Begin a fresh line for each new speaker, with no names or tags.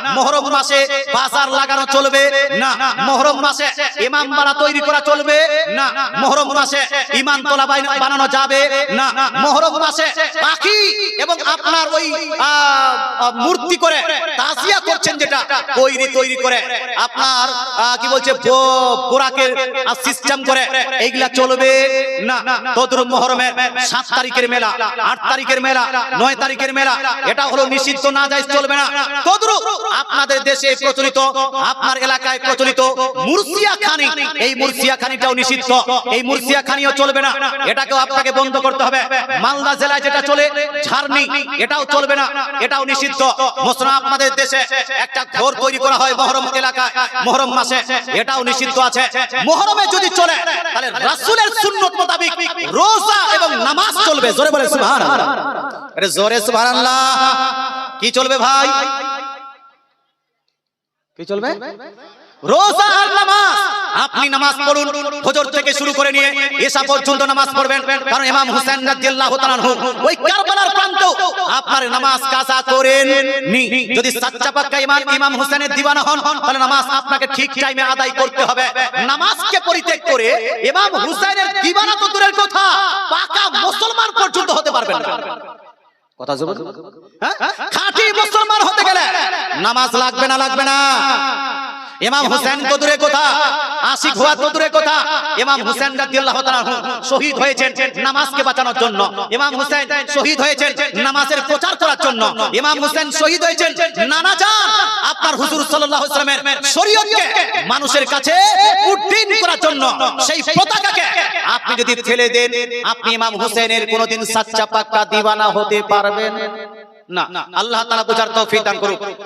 না মাসে বাজার লাগানো চলবে? না, মহরম মাসে ইমাম বাড়া তৈরি করা চলবে? না, মহরম মাসে ইমান তোলা বানানো যাবে? না, মহরম মাসে পাখি এবং আপনার ওই মূর্তি করে তাজিয়া করছেন যেটা, তৈরি তৈরি করে আপনার কি বলছে, বো- সিস্টেম করে এইগুলা চলবে? না তদুর মহরমের সাত তারিখের মেলা, আট তারিখের মেলা, নয় তারিখের মেলা, এটা হলো নিষিদ্ধ, না যায় চলবে না। তদ্রুপ আপনাদের দেশে প্রচলিত, আপনার এলাকায় প্রচলিত মুরসিয়া খানি এই মুরসিয়া খানিটাও নিষিদ্ধ। এই মুরসিয়া খানিও চলবে না। এটাকেও আপনাকে বন্ধ করতে হবে। মালদা জেলায় যেটা চলে, ঝাড়নি, এটাও চলবে না। এটাও নিষিদ্ধ। মোসরা আপনাদের দেশে একটা ঘর তৈরি করা হয় মহরম এলাকায়, মহরম মাসে। এটাও নিষিদ্ধ আছে। মহরমে যদি চলে, তাহলে রাসূলের সুন্নত মোতাবেক রোজা এবং নামাজ চলবে। জোরে বলে সুবহানাল্লাহ। জোরে সুবহানাল্লাহ। কি চলবে ভাই? কি চলবে? রোজা আর নামাজ। আপনি নামাজ পড়ুন ফজর থেকে শুরু করে নিয়ে পর্যন্ত নামাজ পড়বেন। কারণ ইমাম হুসেন রাদিয়াল্লাহু তাআলা ওই কারবালার প্রান্ত। আপনার নামাজ কাজা করেন নি যদি সাচ্চা পাক্কা ইমাম ইমাম হুসেনের দিওয়ানা হন তাহলে নামাজ আপনাকে ঠিক টাইমে আদায় করতে হবে। নামাজকে পরিত্যাগ করে ইমাম হুসেনের দিওয়ানা তো দূরের কথা। পাকা মুসলমান পর্যন্ত হতে পারবেন না। কথা জোর হ্যাঁ? খাঁটি মুসলমান হতে গেলে নামাজ লাগবে না লাগবে না। ইমাম হোসেন তো দূরে কথা? আশিক হওয়া তো দূরে কথা? ইমাম হোসেন রাদিয়াল্লাহু তাআলা শহীদ হয়েছেন নামাজকে বাঁচানোর জন্য। ইমাম হোসেন শহীদ হয়েছেন নামাজের প্রচার করার জন্য। ইমাম হোসেন শহীদ হয়েছেন নানা জান। আপনার হুজুর সাল্লাল্লাহু আলাইহি ওয়াসাল্লামের শরীয়তকে মানুষের কাছে উদ্দিন করার জন্য সেই পতাকাকে আপনি যদি ফেলে দেন আপনি ইমাম হোসেনের কোনোদিন সাচ্চা পাক্কা দিওয়ানা হতে পারবেন না। আল্লাহ তাআলা বুঝার তৌফিক দান করুক।